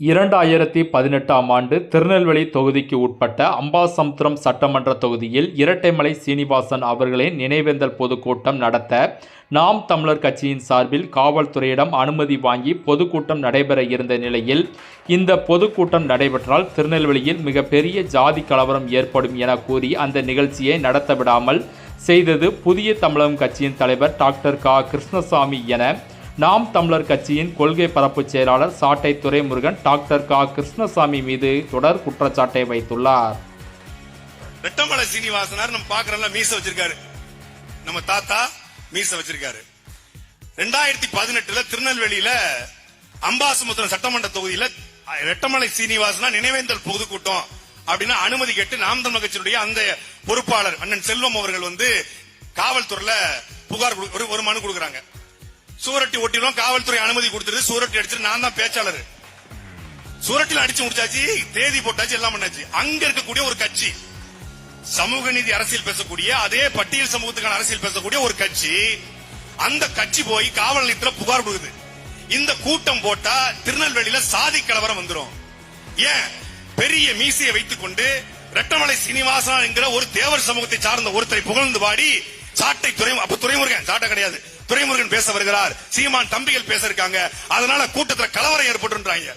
இரண்டாயிரத்தி பதினெட்டாம் ஆண்டு திருநெல்வேலி தொகுதிக்கு உட்பட்ட அம்பாசமுத்திரம் சட்டமன்ற தொகுதியில் இரட்டைமலை சீனிவாசன் அவர்களின் நினைவேந்தல் பொதுக்கூட்டம் நடத்த நாம் தமிழர் கட்சியின் சார்பில் காவல்துறையிடம் அனுமதி வாங்கி பொதுக்கூட்டம் நடைபெற இருந்த நிலையில் இந்த பொதுக்கூட்டம் நடைபெற்றால் திருநெல்வேலியில் மிகப்பெரிய ஜாதி கலவரம் ஏற்படும் என கூறி அந்த நிகழ்ச்சியை நடத்த விடாமல் செய்தது புதிய தமிழகம் கட்சியின் தலைவர் டாக்டர் கா. கிருஷ்ணசாமி என நாம் தமிழர் கட்சியின் கொள்கை பரப்பு செயலாளர் சாட்டை துரைமுருகன் டாக்டர் கா. கிருஷ்ணசாமி மீது தொடர் குற்றச்சாட்டை வைத்துள்ளார். வெட்டமலை சீனிவாசனார் நம்ம பாக்குறோம்ல மீச வச்சிருக்காரு. நம்ம தாத்தா மீச வச்சிருக்காரு. ரெண்டாயிரத்தி பதினெட்டுல திருநெல்வேலியில அம்பாசமுத்திரம் சட்டமன்ற தொகுதியில வெட்டமலை ரெட்டமலை சீனிவாசனா நினைவேந்தல் பொதுக்கூட்டம் அப்படின்னு அனுமதி கேட்டு நாம் தமிழ் கட்சியினுடைய அந்த பொறுப்பாளர் அண்ணன் செல்வம் அவர்கள் வந்து காவல்துறையில புகார் ஒரு- மனு கொடுக்குறாங்க. சூரட்டி ஒட்டினோம் காவல்துறை அனுமதி கொடுத்துட்டு சூரட்டி அடிச்சிட்டு நான் தான் பேச்சாளர். சூரட்டில அடிச்சு முடிச்சாச்சு தேதி போட்டாச்சு எல்லாம் பண்ணாச்சு. அங்க இருக்கக்கூடிய ஒரு கட்சி சமூக நீதி அரசியல் பேசக்கூடிய அதே பட்டியல் சமூகத்துக்கான அரசியல் பேசக்கூடிய ஒரு கட்சி அந்த கட்சி போய் காவல் நிலையத்தில் புகார் கொடுக்குது. இந்த கூட்டம் போட்டா திருநெல்வேலியில சாதி கலவரம் வந்துடும் ஏன்? பெரிய மீசையை வைத்துக் கொண்டு ரெட்டமலை சீனிவாசன் என்கிற ஒரு தேவர் சமூகத்தை சார்ந்த ஒருத்தரை புகழ்ந்து பாடி சாட்டை துறை அப்ப துறைமுருகன் சாட்டை கிடையாது. துரைமுருகன் பேச வருகிறார். சீமான் தம்பிகள் பேச இருக்காங்க. அதனால கூட்டத்துல கலவரம் ஏற்பட்டுன்றாங்க.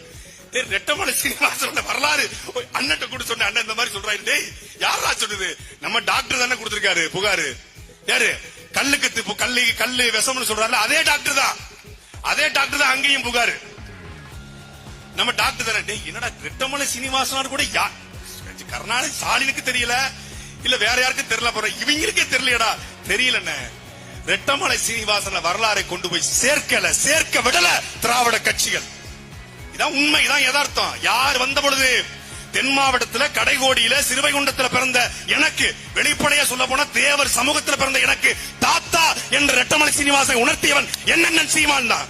ரெட்டமலை சீனிவாசனோட வரலாறு அண்ணன் கூட சொன்ன அண்ணன் இந்த மாதிரி சொல்றாரு. டேய் யாரா சொல்லுது நம்ம டாக்டர் தானே கொடுத்திருக்காரு. புகாரு. யாரு? கல்லுக்கு தி- கல்லு கல்லு விஷம்னு சொல்றாரு அதே டாக்டர் தான். அதே டாக்டர் தான் அங்கேயும் புகாரு. நம்ம டாக்டர் தானே. டேய் என்னடா ரெட்டமலை சீனிவாசனார் கூட யா கருணாநிதி ஸ்டாலினுக்கு தெரியல? இல்ல வேற யாருக்கும் தெரியல போற இவங்களுக்கே தெரியலடா தெரியலண்ணே. ரெட்டமலை சீனிவாசன வரலாறை கொண்டு போய் சேர்க்கல சேர்க்க விடல திராவிட கட்சிகள். இதான் உண்மை இதான் யதார்த்தம். யார் வந்த பொழுது தென் மாவட்டத்துல கடைகோடியில சிறுவைகுண்டத்துல பிறந்த எனக்கு வெளிப்படையா சொல்ல போனா தேவர் சமூகத்துல பிறந்த எனக்கு தாத்தா என்ற ரெட்டமலை சீனிவாசன் உணர்த்தியவன் என்னென்ன சீமான் தான்.